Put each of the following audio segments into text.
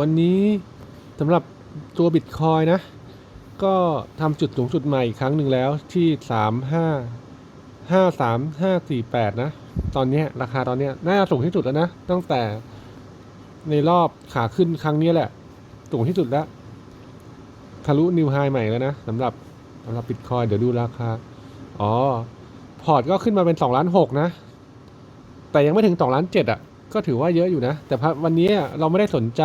วันนี้สำหรับตัวบิตคอยนะ ก็ทำจุดสูงสุดใหม่อีกครั้งหนึ่งแล้วที่สามห้าห้าสามห้าสี่แปดนะ ตอนนี้ราคาตอนนี้น่าจะสูงที่สุดแล้วนะ ตั้งแต่ในรอบขาขึ้นครั้งนี้แหละ สูงที่สุดแล้วทะลุนิวไฮใหม่แล้วนะสำหรับสำหรับบิตคอยเดี๋ยวดูราคา อ๋อ พอร์ตก็ขึ้นมาเป็นสองล้านหกนะ แต่ยังไม่ถึงสองล้านเจ็ดอะ ก็ถือว่าเยอะอยู่นะ แต่วันนี้เราไม่ได้สนใจ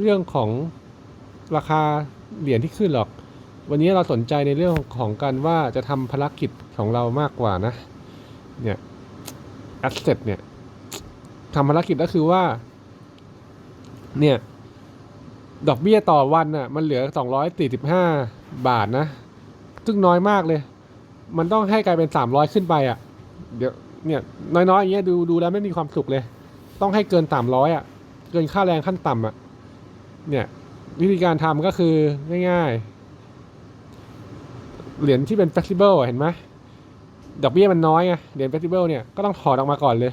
เรื่องของราคาเหรียญที่ขึ้นหรอก วันนี้เราสนใจในเรื่องของการว่าจะทำภารกิจของเรามากกว่านะ เนี่ย asset เนี่ยทำภารกิจก็คือว่า เนี่ย ดอกเบี้ยต่อวันน่ะ มันเหลือ 245 บาทนะ ซึ่งน้อยมากเลย มันต้องให้กลายเป็น 300 ขึ้นไปอะ เดี๋ยว เนี่ยน้อยๆอย่างเงี้ยดูดูแล้วไม่มีความสุขเลย ต้องให้เกิน300อะ เกินค่าแรงขั้นต่ำอะ เนี่ย วิธีการทำก็คือง่ายๆ เหรียญที่เป็น flexible เห็นไหมดอกเบี้ยมันน้อยไงเหรียญ flexible เนี่ยก็ต้องถอดออกมาก่อนเลย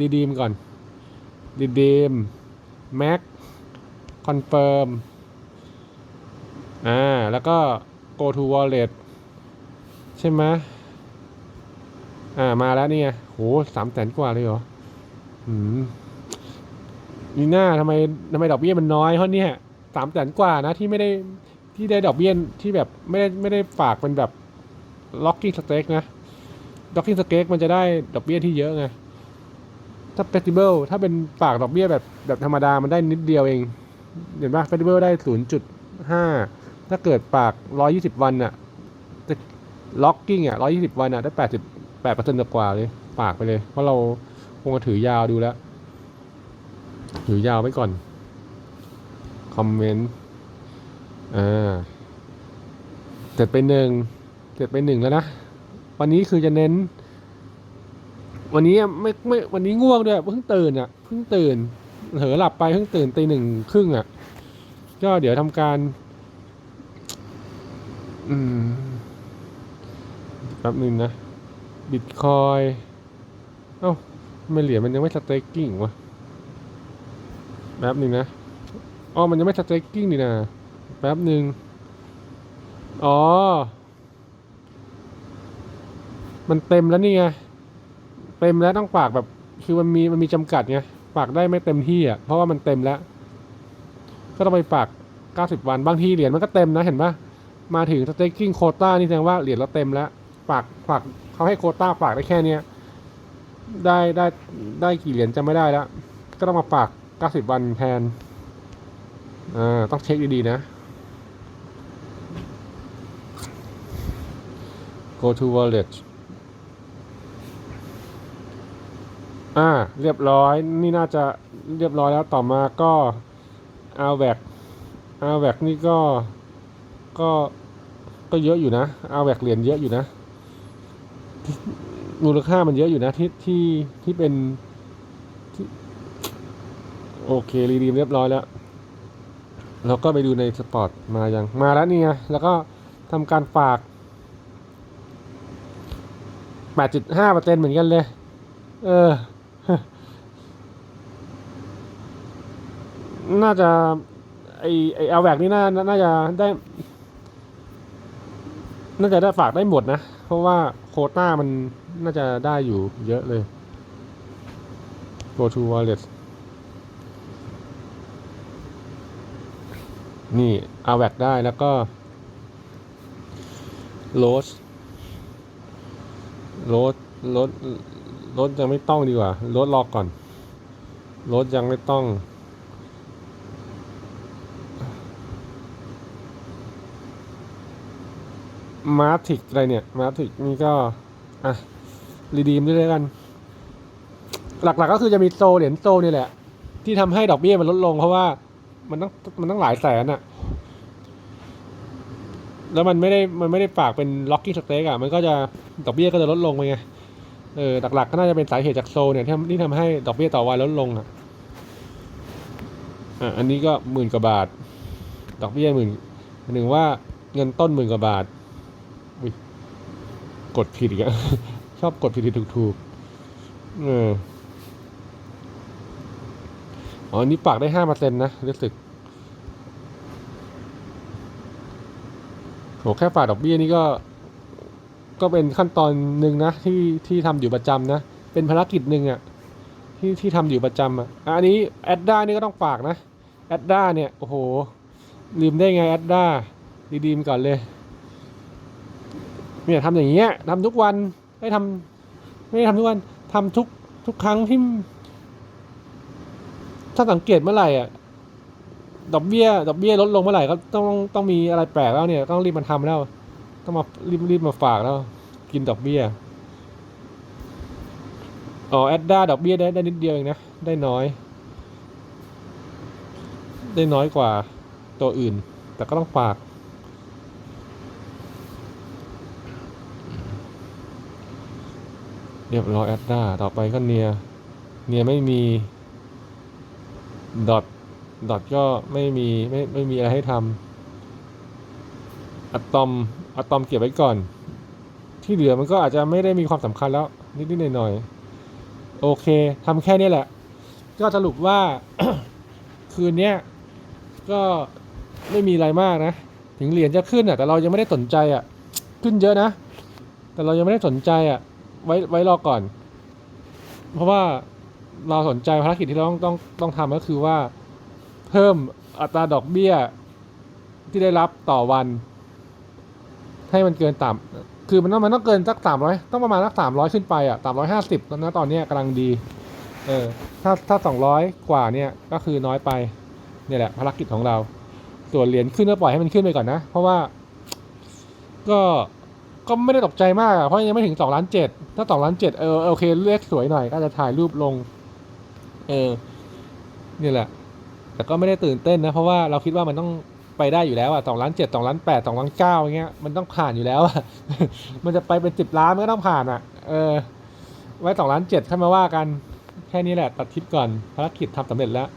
redeem ก่อน redeem max confirm อ่าแล้วก็ go to wallet ใช่ไหมอ่า มาแล้วนี่ไง โหสามแสนกว่าเลยเหรออืมนี่หน้าทำไมทำไมดอกเบี้ยมันน้อยเพราะเนี่ยสามแสนกว่านะที่ไม่ได้ที่ได้ดอกเบี้ยที่แบบไม่ได้ไม่ได้ฝากเป็นแบบ locking stake นะ locking stake มันจะได้ดอกเบี้ยที่เยอะไงถ้า flexible ถ้าเป็นฝากดอกเบี้ยแบบแบบธรรมดามันได้นิดเดียวเอง เห็นปะ flexible ได้ศูนย์จุดห้าถ้าเกิดฝากร้อยี่สิบวันอะจะ locking อะร้อยี่สิบวันอะได้แปดสิบแปดเปอร์เซ็นต์กว่าเลย ฝากไปเลย เพราะเราคงจะถือยาวดูแล้ว ถือยาวไว้ก่อน คอมเมนต์ อ่าเสร็จไปหนึ่งเสร็จไปหนึ่งแล้วนะ วันนี้คือจะเน้น วันนี้ไม่ไม่วันนี้ง่วงด้วยเพิ่งตื่นอะเพิ่งตื่นเผลอหลับไปเพิ่งตื่นตีหนึ่งครึ่งอะ ก็เดี๋ยวทำการ อืมแป๊บหนึงนะบิตคอย เอ้าไม่เหรียญมันยังไม่สเต็กกิ้งวะแป๊บหนึ่งนะอ๋อมันยังไม่สเต็กกิ้งนี่นะแป๊บหนึ่งอ๋อ มันเต็มแล้วนี่ไงเต็มแล้วต้องฝากแบบคือมันมีมันมีจำกัดไงฝากได้ไม่เต็มที่อะเพราะว่ามันเต็มแล้ว ก็ต้องไปฝาก90วันบางทีเหรียญมันก็เต็มนะเห็นปะมาถึงสเต็กกิ้งโคต้านี่แสดงว่าเหรียญเราเต็มแล้วฝากฝากเขาให้โคต้าฝากได้แค่เนี้ย ได้ได้ได้กี่เหรียญจำไม่ได้แล้ว ก็ต้องมาฝาก90วันแทนอ่าต้องเช็คดีๆนะ go to wallet อ่า เรียบร้อย นี่น่าจะเรียบร้อยแล้วต่อมาก็ a v a c a v a c นี่ก็ก็ก็เยอะอยู่นะ a v a c เหรียญเยอะอยู่นะ มูลค่ามันเยอะอยู่นะที่ที่ที่เป็นโอเค รีดีมเรียบร้อยแล้วเราก็ไปดูในสปอร์ตมายังมาแล้วนี่ไงแล้วก็ทำการฝาก 8.5%เหมือนกันเลย เออ น่าจะ ไอไอเอาแวกนี่น่า น่าจะได้ น่าจะได้ฝากได้หมดนะ เพราะว่าโคต้ามันน่าจะได้อยู่เยอะเลย go to wallet นี่เอาแวกได้แล้วก็โรสโรสโรสโรสยังไม่ต้องดีกว่าโรสรอก่อนโรสยังไม่ต้อง มาร์ติกอะไรเนี่ยมาร์ติกนี่ก็ อะ รีดีมด้วยแล้วกัน หลักๆก็คือจะมีโซเหรียญโซนี่แหละ ที่ทำให้ดอกเบี้ยมันลดลงเพราะว่ามันต้องมันต้องหลายแสนอะแล้วมันไม่ได้มันไม่ได้ฝากเป็น locking stake อะมันก็จะดอกเบี้ยก็จะลดลงไปไงเออหลักๆก็น่าจะเป็นสาเหตุจากโซเนี่ยที่ทำที่ทำให้ดอกเบี้ยต่อวันลดลงอะอะอันนี้ก็หมื่นกว่าบาท ดอกเบี้ยหมื่นหนึ่งว่าเงินต้นหมื่นกว่าบาท กดผิดอีกอะชอบกดผิดๆถูกๆเอออ๋ออันนี้ฝากได้ห้าเปอร์เซ็นต์นะรู้สึกโหแค่ฝากดอกเบี้ยนี่ก็ ก็เป็นขั้นตอนหนึ่งนะ ที่ที่ทำอยู่ประจำนะ เป็นภารกิจหนึ่งอะที่ที่ทำอยู่ประจำอะอะอันนี้แอดด้านี่ก็ต้องฝากนะแอดด้าเนี่ย โอ้โหลืมได้ไงแอดด้าดีๆมก่อนเลย เนี่ยทำอย่างเงี้ยทำทุกวันไม่ทำไม่ได้ทำทุกวันทำทุกทุกครั้งที่ถ้าสังเกตเมื่อไหร่อะดอกเบี้ยดอกเบี้ยลดลงเมื่อไหร่ก็ต้องต้องมีอะไรแปลกแล้วเนี่ยต้องรีบมาทำแล้ว ต้องมารีบรีบมาฝากแล้ว กินดอกเบี้ยอ๋อแอดด้าดอกเบี้ยได้ได้นิดเดียวเองนะได้น้อย ได้น้อยกว่าตัวอื่น แต่ก็ต้องฝาก เรียบร้อยแอดด้าต่อไปก็เนียเนียไม่มีดอทดอทก็ไม่มีไม่ไม่มีอะไรให้ทำอะตอมอะตอมเก็บไว้ก่อน ที่เหลือมันก็อาจจะไม่ได้มีความสำคัญแล้ว นิดๆหน่อยๆ โอเคทำแค่นี้แหละ ก็สรุปว่าคืนนี้ก็ไม่มีอะไรมากนะ ถึงเหรียญจะขึ้นอะแต่เรายังไม่ได้สนใจอะ ขึ้นเยอะนะ แต่เรายังไม่ได้สนใจอะ ไว้ไว้รอก่อน เพราะว่าเราสนใจภารกิจที่เราต้องต้องต้องทำก็คือว่า เพิ่มอัตราดอกเบี้ยที่ได้รับต่อวัน ให้มันเกินต่ำคือมันต้องมันต้องเกินสักสามร้อยต้องประมาณสักสามร้อยขึ้นไปอะสามร้อยห้าสิบตอนนั้นตอนนี้กำลังดี เออ ถ้าถ้าสองร้อยกว่าเนี่ยก็คือน้อยไปเนี่ยแหละภารกิจของเรา ส่วนเหรียญขึ้นก็ปล่อยให้มันขึ้นไปก่อนนะ เพราะว่าก็ ก็ไม่ได้ตกใจมากอะเพราะยังไม่ถึงสองล้านเจ็ดถ้าสองล้านเจ็ดเออโอเคเลขสวยหน่อย ก็จะถ่ายรูปลง เออนี่แหละ แต่ก็ไม่ได้ตื่นเต้นนะ เพราะว่าเราคิดว่ามันต้องไปได้อยู่แล้วอะสองล้านเจ็ดสองล้านแปดสองล้านเก้าอย่างเงี้ยมันต้องผ่านอยู่แล้วอะมันจะไปเป็นสิบล้านมันก็ต้องผ่านอะเออ ไว้สองล้านเจ็ดค่อยมาว่ากัน แค่นี้แหละตัดทิปก่อนภารกิจทำสำเร็จแล้ว